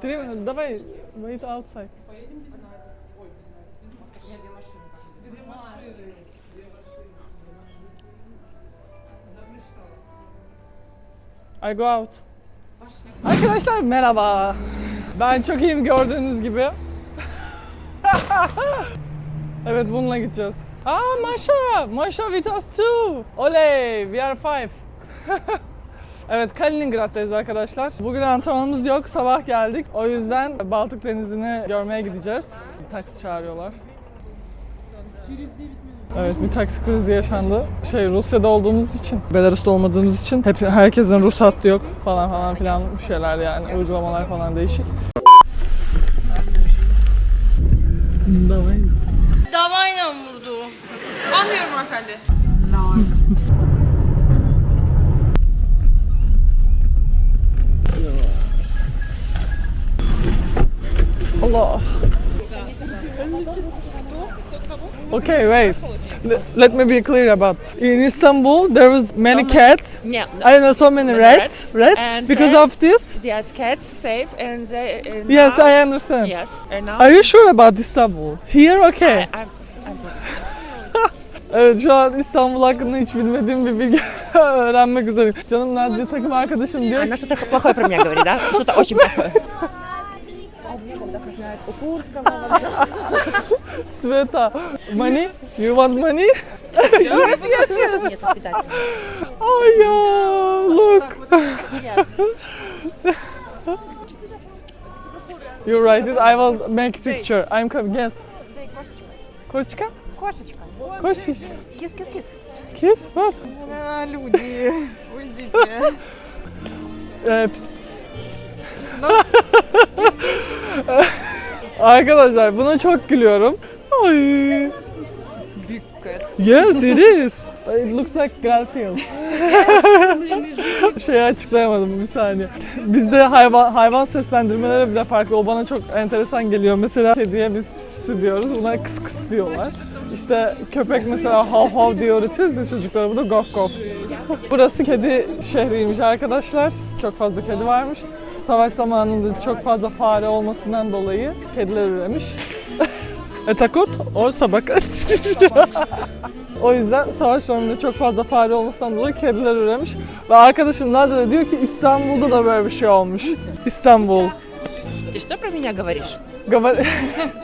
Три минуты. Давай, wait outside. I go out. Arkadaşlar merhaba. Ben çok iyiyim gördüğünüz gibi. evet bununla gideceğiz. Aa Maşa, Maşa with us too. Oley, we are five. Evet Kaliningrad'dayız arkadaşlar. Bugün antrenmanımız yok. Sabah geldik. O yüzden Baltık Denizi'ni görmeye gideceğiz. Bir taksi çağırıyorlar. Evet bir taksi krizi yaşandı. Şey Rusya'da olduğumuz için, Belarus'ta olmadığımız için hep herkesin ruhsatı yok falan falan filan bir şeyler yani uygulamalar falan değişik. Davayla. Davayla vurdu. Anlıyorum hanımefendi. Allah. Okay, wait. L- let me be clear about. In Istanbul, there was many cats. Yeah. I know so many rats, rats rats, and because cats. of this. Yes, cats safe and they. And Yes, now, I understand. Yes, and now. Are you sure about Istanbul? Here, okay. I, I'm, I'm Evet şu an İstanbul hakkında hiç bilmediğim bir bilgi öğrenmek üzereyim. Canım nerede takım arkadaşım diyor ki Она что-то плохое про меня говорит, да? Что-то очень плохое. Sveta, money? You want money? Нет, воспитатель. Oh yeah, look. you write it, I will make picture. I'm coming, yes. Кошечка? Кошечка. Кошечка. Кис-кис-кис. Kiss, what? А, люди, уйдите. Ee, pis pis. Arkadaşlar buna çok gülüyorum. Ay. Yes, it is. It looks like Garfield. Şeyi açıklayamadım bir saniye. Bizde hayvan hayvan seslendirmeleri bile farklı. O bana çok enteresan geliyor. Mesela kediye biz pis pis diyoruz. Buna kıs kıs diyorlar. İşte köpek mesela hav hav diye öğretiyoruz ya çocuklara. Bu da gof gof. Burası kedi şehriymiş arkadaşlar. Çok fazla kedi varmış. Savaş zamanında çok fazla fare olmasından dolayı kediler üremiş. Etakot or sabakat. o yüzden savaş döneminde çok fazla fare olmasından dolayı kediler üremiş. Ve arkadaşım nerede de diyor ki İstanbul'da da böyle bir şey olmuş. İstanbul. Ты что про меня говоришь? Говор...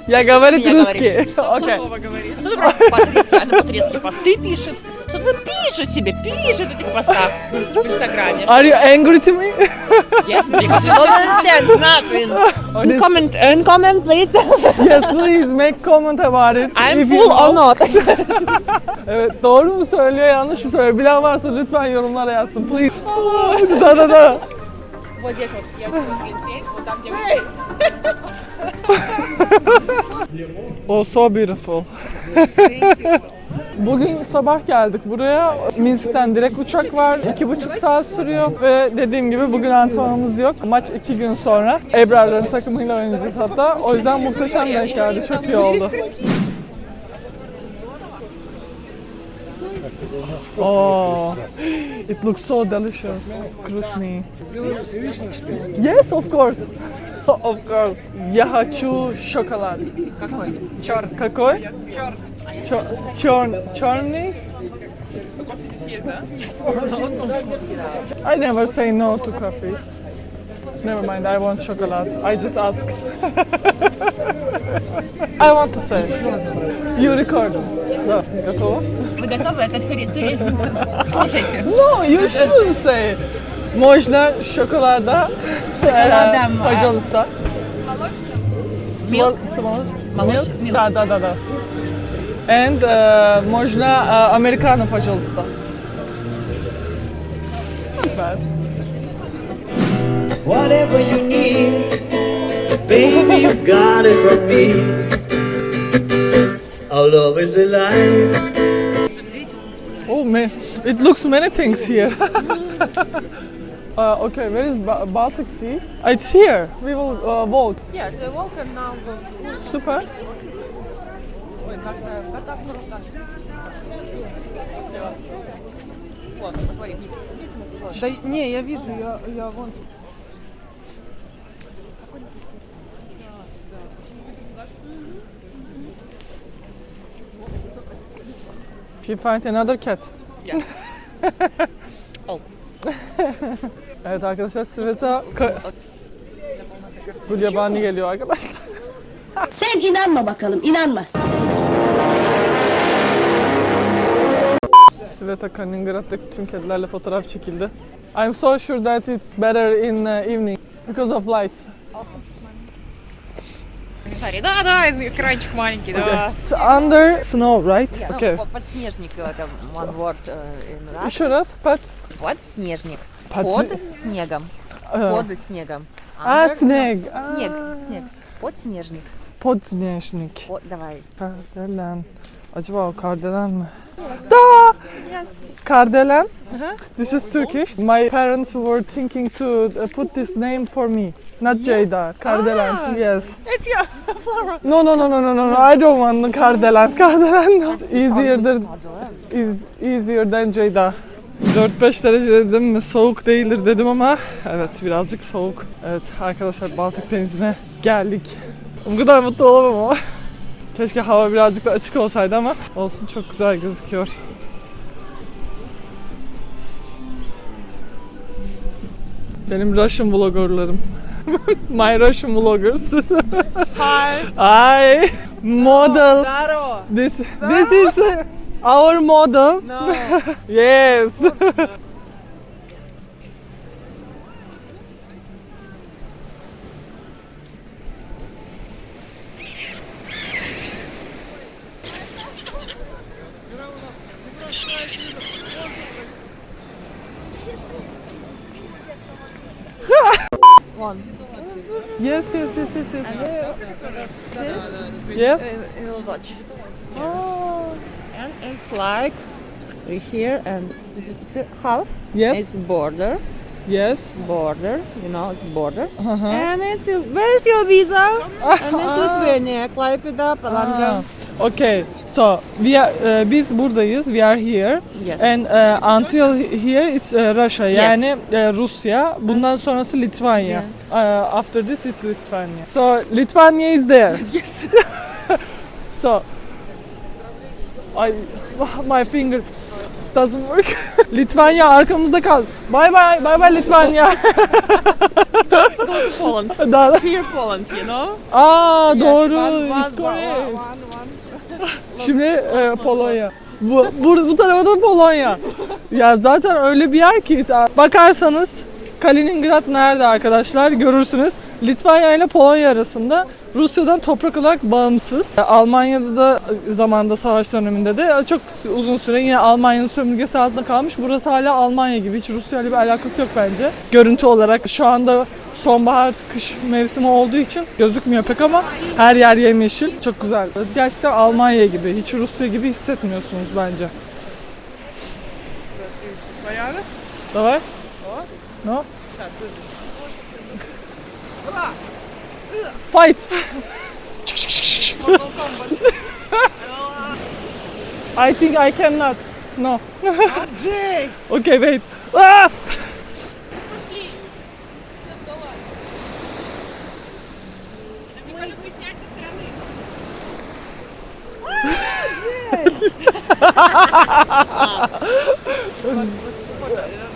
Я говорит Меня русский. говоришь. Окей. говоришь? Что ты про по-турецки? Она по-турецки посты пишет. Что ты пишет себе? Пишет в этих постах в Инстаграме. Are you angry to me? Yes, because you don't understand nothing. This- Comment, and comment please. yes, please make comment about it. I'm If you full or know. not? Evet, doğru mu söylüyor, yanlış mı söylüyor? Bilen varsa lütfen yorumlara yazsın. Please. da da da. Вот здесь вот, я вот вот там, где Oh, so beautiful. Bugün sabah geldik buraya. Minsk'ten direkt uçak var. iki buçuk saat sürüyor ve dediğim gibi bugün antrenmanımız yok. Maç iki gün sonra. Ebrar'ların takımıyla oynayacağız hatta. O yüzden muhteşem denk geldi. Çok iyi oldu. Oh, it looks so delicious. Krusny. Yes, of course. Of course. Я хочу шоколад. Какой? Черт. Какой? Черт. Чер- чер- черный? I never say no to coffee. Never mind, I want chocolate. I just ask. I want to say. You record. Да, готово? Вы готовы? Это туре- туре- Слушайте. No, you shouldn't say. Можно шоколада. Шоколадом, Э, а- Пожалуйста. Milk? С молоч- Молоч- Milk? Да, да, да, да. And э, можно э, американо, пожалуйста. Not bad. Whatever you need, baby, you got it from me. Our love is alive. Oh man, it looks many things here. uh, okay, where is ba- Baltic Sea? It's here. We will uh, walk. Yes, we walk and now go to... Super. Да не, я вижу, я, я вон. She find another cat. Yeah. oh. evet arkadaşlar Sveta Gulyabani geliyor arkadaşlar. Sen inanma bakalım, inanma. Sveta Kaliningrad'daki tüm kedilerle fotoğraf çekildi. I'm so sure that it's better in uh, evening because of light. Смотри, да, да, экранчик маленький, да. It's under snow, right? Yeah, Okay. ну, подснежник это one word uh, in Russian. Еще раз. Под. Подснежник. Под- Под снегом. Э, Под снегом. А, Under- снег. Снег, Aa. снег. Подснежник. Podснежник. Под, давай. Kardelen. Acaba o kardelen mi? Da! Kardelen. This is Turkish. My parents were thinking to uh, put this name for me. Not Ceyda. Kardelen. Ah. Yes. It's your flower. No, no, no, no, no, no, no. I don't want the Kardelen. Kardelen not easier than, is easier than Ceyda. 4-5 derece dedim mi soğuk değildir dedim ama evet birazcık soğuk. Evet arkadaşlar Baltık Denizi'ne geldik. Bu kadar mutlu olamam ama. Keşke hava birazcık da açık olsaydı ama olsun çok güzel gözüküyor. Benim Russian vloggerlarım. My Russian vloggers. Hi. Hi. Model. This this is our model. No. yes. One. yes, yes, yes, yes, yes. Yes. You'll watch. And it's like right here and half. Yes. It's border, Yes. border. You know, it's border. Uh-huh. And it's where's your visa? and it's Lithuania, Klaipėda, Palanga. Okay. So we are, uh, biz buradayız. We are here. Yes. And uh, until here it's uh, Russia. Yani uh, Rusya. Bundan sonrası Litvanya. Uh, after this it's Lithuania. So Lithuania is there. Yes. So I my finger doesn't work. Litvanya arkamızda kal. Bye bye. Bye bye Litvanya. Poland. Daha- Here Poland, you know? Aa doğru. One, one, It's correct. one, one, one. Şimdi e, Polonya. Bu, bu, bu tarafa da Polonya. Ya zaten öyle bir yer ki bakarsanız Kaliningrad nerede arkadaşlar görürsünüz. Litvanya ile Polonya arasında Rusya'dan toprak olarak bağımsız. Almanya'da da zamanda savaş döneminde de çok uzun süre yine Almanya'nın sömürgesi altında kalmış. Burası hala Almanya gibi. Hiç Rusya ile bir alakası yok bence. Görüntü olarak şu anda sonbahar kış mevsimi olduğu için gözükmüyor pek ama her yer yemyeşil. Çok güzel. Gerçekten Almanya gibi. Hiç Rusya gibi hissetmiyorsunuz bence. Давай? No? Fight! I think I cannot. No. okay, wait. Ah!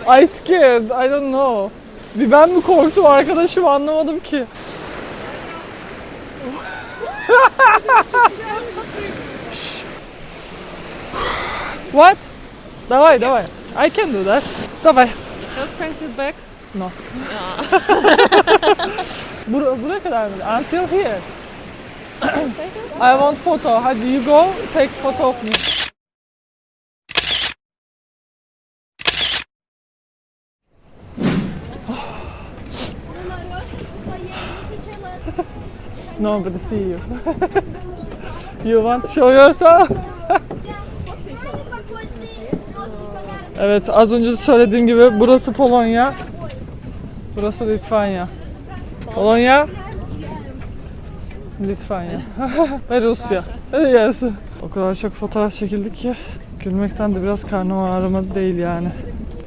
I scared. I don't know. Bir ben mi korktum arkadaşım anlamadım ki. Shh. What? Давай, давай. I can do that. Давай. So expensive bag? No. Bur buraya kadar mı? Until here. I want photo. Hadi you go take photo of me. Nobody see you. you want to show yourself? Evet az önce söylediğim gibi burası Polonya. Burası Litvanya. Polonya. Litvanya. Ve Rusya. Yes. O kadar çok fotoğraf çekildik ki gülmekten de biraz karnım ağrımadı değil yani.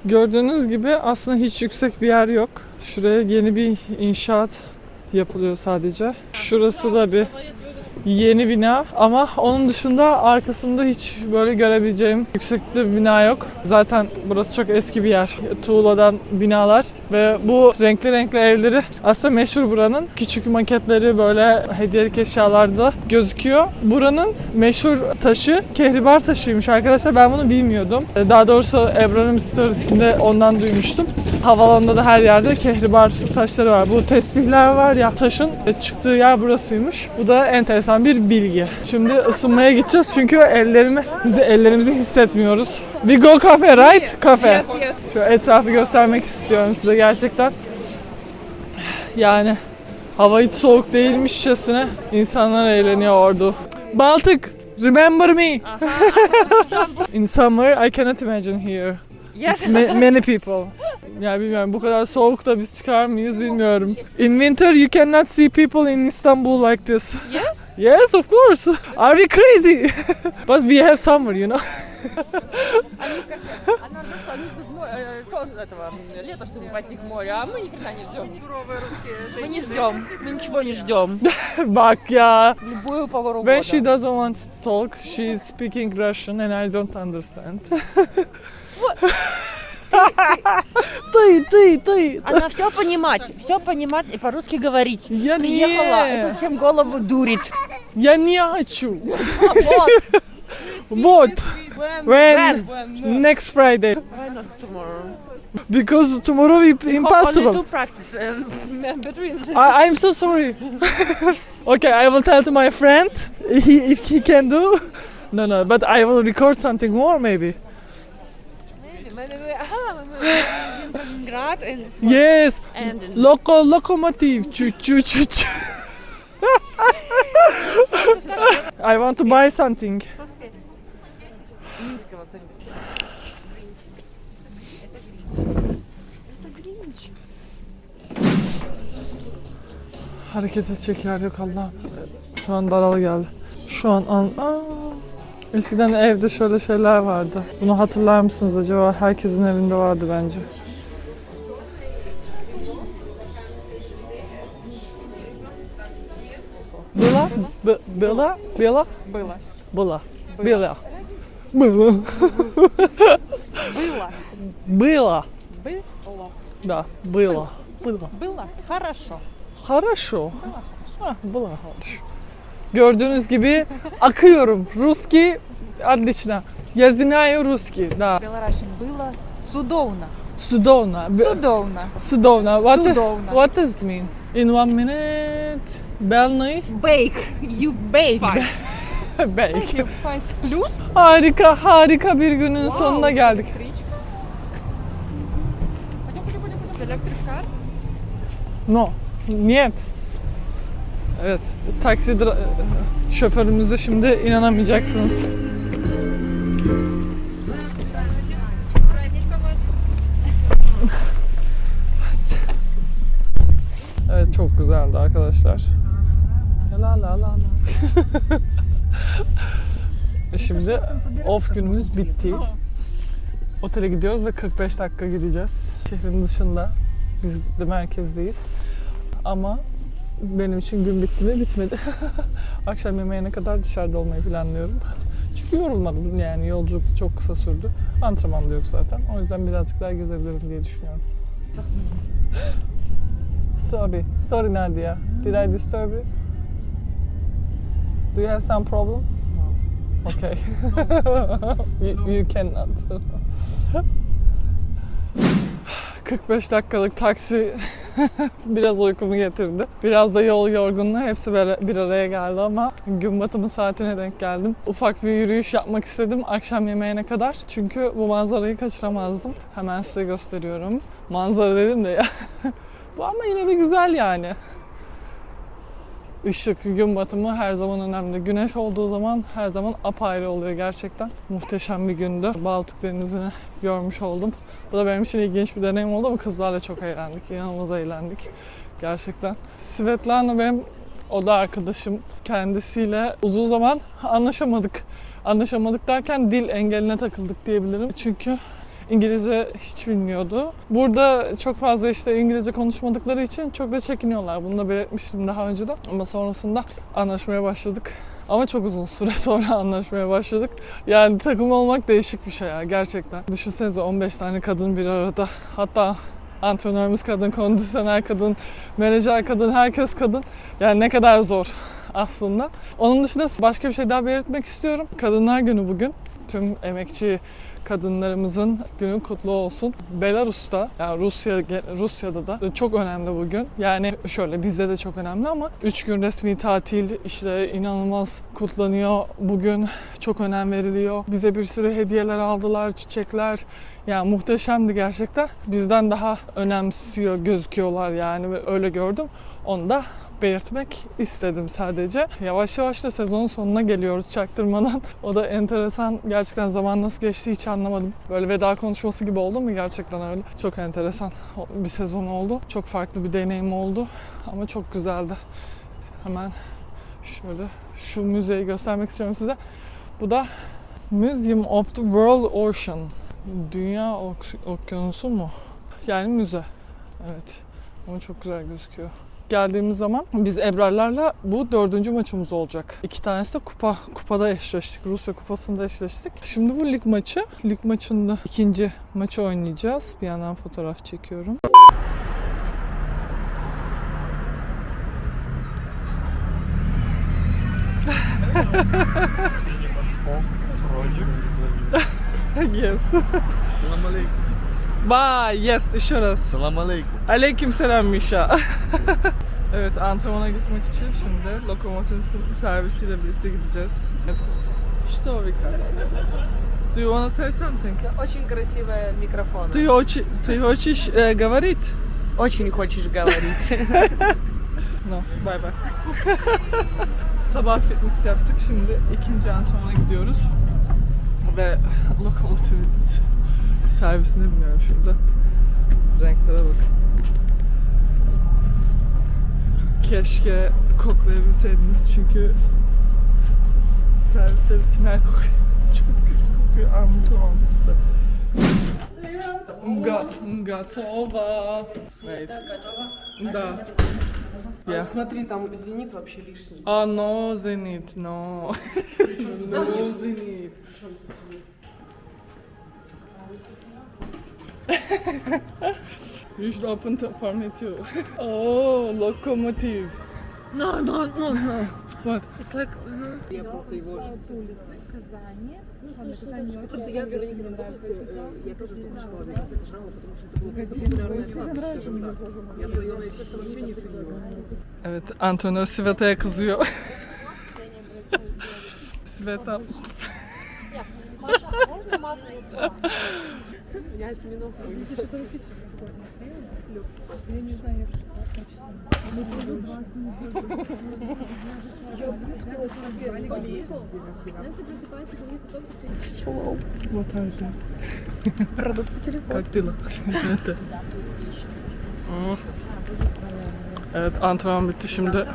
Gördüğünüz gibi aslında hiç yüksek bir yer yok. Şuraya yeni bir inşaat yapılıyor sadece. Şurası da bir yeni bina ama onun dışında arkasında hiç böyle görebileceğim yükseklikte bir bina yok. Zaten burası çok eski bir yer. Tuğladan binalar ve bu renkli renkli evleri aslında meşhur buranın. Küçük maketleri böyle hediyelik eşyalarda gözüküyor. Buranın meşhur taşı kehribar taşıymış arkadaşlar. Ben bunu bilmiyordum. Daha doğrusu Ebrar'ın storiesinde ondan duymuştum. Havalanında da her yerde kehribar taşları var. Bu tesbihler var ya taşın çıktığı yer burasıymış. Bu da enteresan bir bilgi. Şimdi ısınmaya gideceğiz çünkü ellerimi, biz de ellerimizi hissetmiyoruz. We go cafe right? Cafe. Şu etrafı göstermek istiyorum size gerçekten. Yani hava hiç soğuk değilmişçesine insanlar eğleniyor orada. Baltık, remember me. In summer I cannot imagine here. Yes. Ma- many people. Ya bilmiyorum bu kadar soğukta biz çıkar mıyız bilmiyorum. In winter you cannot see people in Istanbul like this. Yes? Yes, of course. Are we crazy? But we have summer, you know. Она же что, они ждут ну, э, сон этого м, лета, чтобы пойти к морю, а мы никогда не ждем. Мы не ждем, мы ничего не ждем. Bak ya. Любую повору When she года. doesn't want to talk, she's speaking Russian and I don't understand. Ты, ты, ты. Она все понимать, все понимать и по-русски говорить. Я Приехала, не, это всем голову дурит. я не хочу. А вот. Вот. When? When? Next Friday. Why not tomorrow? Because tomorrow Only impossible. to practice and between the... I, I'm so sorry. okay, I will tell to my friend he, if he can do. No, no, but I will record something more maybe. Aha, Grad and it's Yes. And in Loco locomotive. Choo choo choo choo. I want to buy something. Hareket edecek yer yok Allah'ım. Şu an daralı geldi. Şu an an... Aa. eskiden evde şöyle şeyler vardı. Bunu hatırlar mısınız acaba? Herkesin evinde vardı bence. Была? Б- Была? Была? Было. Была. Была. Было. Было. Было. Было. Да, было. Было. Было. Хорошо. Хорошо. Ha, было хорошо. Gördüğünüz gibi akıyorum. Ruski отлично. Я знаю русский, да. Белорашин было судовно. Судовно. Б- Судовно. Судовно. What, Судовно. what does it mean? In one minute. Belny. Bake. You bake. Bake. You five plus. Harika, harika bir günün sonuna geldik. Электричка. Пойдем, пойдем, пойдем, пойдем. Electric car. No. Niyet. Evet, taksi şoförümüze şimdi inanamayacaksınız. Evet çok güzeldi arkadaşlar. La la la la. Şimdi off günümüz bitti. Otele gidiyoruz ve 45 dakika gideceğiz. Şehrin dışında. Biz de merkezdeyiz. Ama benim için gün bitti mi? Bitmedi. Akşam yemeğine kadar dışarıda olmayı planlıyorum. Çünkü yorulmadım yani yolculuk çok kısa sürdü. Antrenman da yok zaten. O yüzden birazcık daha gezebilirim diye düşünüyorum. Sorry. Sorry Nadia. Did I disturb you? Do you have some problem? Okay. you, you cannot. 45 dakikalık taksi biraz uykumu getirdi. Biraz da yol yorgunluğu hepsi bir araya geldi ama gün batımı saatine denk geldim. Ufak bir yürüyüş yapmak istedim akşam yemeğine kadar. Çünkü bu manzarayı kaçıramazdım. Hemen size gösteriyorum. Manzara dedim de ya. bu ama yine de güzel yani. Işık, gün batımı her zaman önemli. Güneş olduğu zaman her zaman apayrı oluyor gerçekten. Muhteşem bir gündü. Baltık Denizi'ni görmüş oldum. Bu da benim için ilginç bir deneyim oldu ama kızlarla çok eğlendik. İnanılmaz eğlendik. Gerçekten. Svetlana benim oda arkadaşım. Kendisiyle uzun zaman anlaşamadık. Anlaşamadık derken dil engeline takıldık diyebilirim. Çünkü İngilizce hiç bilmiyordu. Burada çok fazla işte İngilizce konuşmadıkları için çok da çekiniyorlar. Bunu da belirtmiştim daha önceden. Ama sonrasında anlaşmaya başladık. Ama çok uzun süre sonra anlaşmaya başladık. Yani takım olmak değişik bir şey ya gerçekten. Düşünsenize 15 tane kadın bir arada. Hatta antrenörümüz kadın, kondisyoner kadın, menajer kadın, herkes kadın. Yani ne kadar zor aslında. Onun dışında başka bir şey daha belirtmek istiyorum. Kadınlar Günü bugün. Tüm emekçi kadınlarımızın günü kutlu olsun. Belarus'ta, yani Rusya Rusya'da da çok önemli bugün. Yani şöyle bizde de çok önemli ama 3 gün resmi tatil işte inanılmaz kutlanıyor. Bugün çok önem veriliyor. Bize bir sürü hediyeler aldılar, çiçekler. Yani muhteşemdi gerçekten. Bizden daha önemsiyor gözüküyorlar yani öyle gördüm. Onu da belirtmek istedim sadece. Yavaş yavaş da sezonun sonuna geliyoruz çaktırmadan. O da enteresan. Gerçekten zaman nasıl geçti hiç anlamadım. Böyle veda konuşması gibi oldu mu? Gerçekten öyle. Çok enteresan bir sezon oldu. Çok farklı bir deneyim oldu. Ama çok güzeldi. Hemen şöyle şu müzeyi göstermek istiyorum size. Bu da Museum of the World Ocean. Dünya ok- okyanusu mu? Yani müze. Evet. Ama çok güzel gözüküyor geldiğimiz zaman biz Ebrarlarla bu dördüncü maçımız olacak. İki tanesi de kupa kupada eşleştik. Rusya kupasında eşleştik. Şimdi bu lig maçı. Lig maçında ikinci maçı oynayacağız. Bir yandan fotoğraf çekiyorum. yes. Bye. Yes, еще раз. Salam alaikum. Aleyküm selam Mişa. evet antrenmana gitmek için şimdi lokomotiv servisiyle birlikte gideceğiz. Что, Vika? Do you wanna say something? Очень красивые микрофоны. Ты, очи, ты хочешь э, говорить? Очень хочешь говорить. No, bye bye. Sabah fitness yaptık. Şimdi ikinci antrenmana gidiyoruz. Ve lokomotiv servisine biniyorum şurada. Renklere bakın. Keşke koklayabilseydiniz çünkü serviste bir tiner kokuyor. Çok kötü kokuyor. Anlatamam size. Ga готово. Wait. Да. Я. Смотри, там зенит вообще лишний. А, no, Zenit, no. no, Zenit. You should open to, for me too. Oh, locomotive. No, no, no, no. What? It's like, Я просто его... Просто я в Веронике на возрасте, э, я тоже только шоколадное конфеты жрала, потому что это было какая-то популярная сладость, скажем так. Я слоеное тесто вообще не ценила. Evet, antrenör Sveta'ya kızıyor. Sveta. Я осьминог. Вот так же. Крадут по телефону. Как dilo? Evet. Hmm. Evet antrenman bitti şimdi.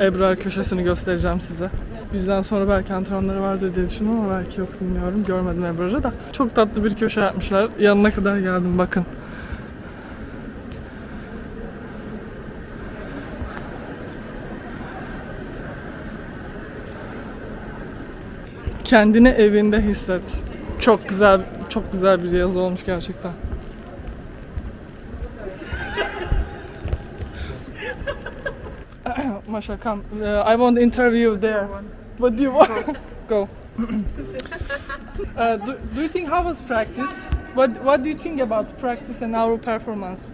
Ebrar köşesini göstereceğim size. Bizden sonra belki antrenmanları vardır diye düşündüm ama belki yok bilmiyorum. Görmedim Ebrar'ı da. Çok tatlı bir köşe yapmışlar. Yanına kadar geldim bakın. Kendini evinde hisset. Çok güzel, çok güzel bir yazı olmuş gerçekten. Masha, come. Uh, I want to interview there. What do you want? Go. uh, do, do you think how was practice? What What do you think about practice and our performance?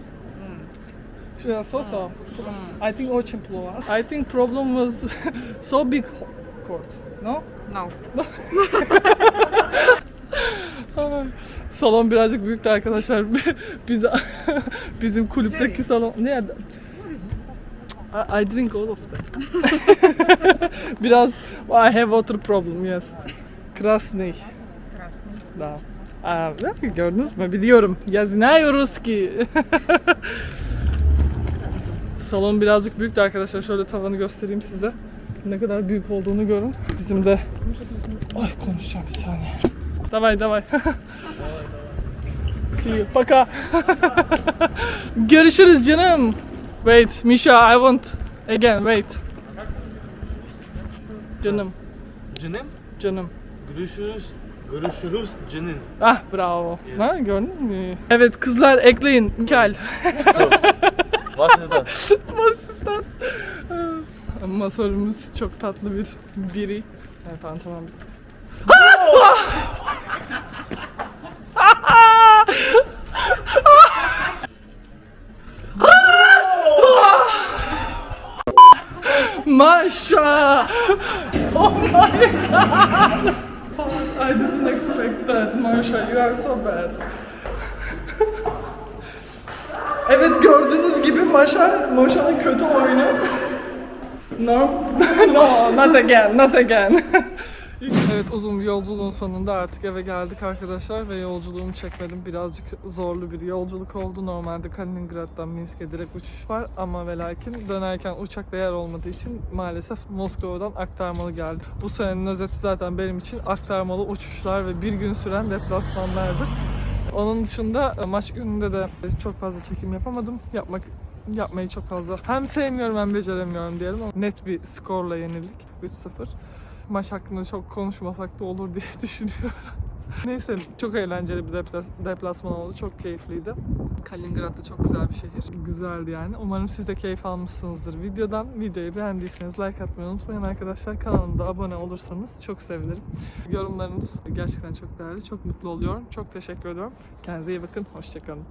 Yeah, so so. I think очень плохо. I think problem was so big court. No? no. Ay, Salon birazcık büyüktü arkadaşlar. Biz bizim kulüpteki salon nerede? I, I drink all of that. Biraz I have water problem yes. Krasny. Krasny. Da. Aa, gördünüz mü? Biliyorum. Yazınıyoruz ki. Salon birazcık büyüktü arkadaşlar. Şöyle tavanı göstereyim size. Ne kadar büyük olduğunu görün. Bizim de... Ay konuşacağım bir saniye. Davay davay. See you. Paka. Görüşürüz canım. Wait, Misha, I want again. Wait. Canım, Canım. canım. Görüşürüz. Görüşürüz canım. Ah bravo. Ha gördün mü? Evet kızlar ekleyin. Mikael. Das? Was ist das? Masörümüz çok tatlı bir biri. Evet tamam tamam bitti. I didn't expect that, Marsha. You are so bad. Evet gördüğünüz gibi Maşa, Maşa'nın kötü oyunu. No, no, not again, not again. uzun bir yolculuğun sonunda artık eve geldik arkadaşlar ve yolculuğumu çekmedim. Birazcık zorlu bir yolculuk oldu. Normalde Kaliningrad'dan Minsk'e direkt uçuş var ama ve lakin dönerken uçakta yer olmadığı için maalesef Moskova'dan aktarmalı geldi. Bu senenin özeti zaten benim için aktarmalı uçuşlar ve bir gün süren deplasmanlardı. Onun dışında e, maç gününde de çok fazla çekim yapamadım. Yapmak yapmayı çok fazla hem sevmiyorum hem beceremiyorum diyelim ama net bir skorla yenildik 3-0. Maç hakkında çok konuşmasak da olur diye düşünüyorum. Neyse çok eğlenceli bir deplas- deplasman oldu. Çok keyifliydi. Kaliningrad da çok güzel bir şehir. Güzeldi yani. Umarım siz de keyif almışsınızdır videodan. Videoyu beğendiyseniz like atmayı unutmayın arkadaşlar. Kanalıma abone olursanız çok sevinirim. Yorumlarınız gerçekten çok değerli. Çok mutlu oluyorum. Çok teşekkür ediyorum. Kendinize iyi bakın. Hoşçakalın.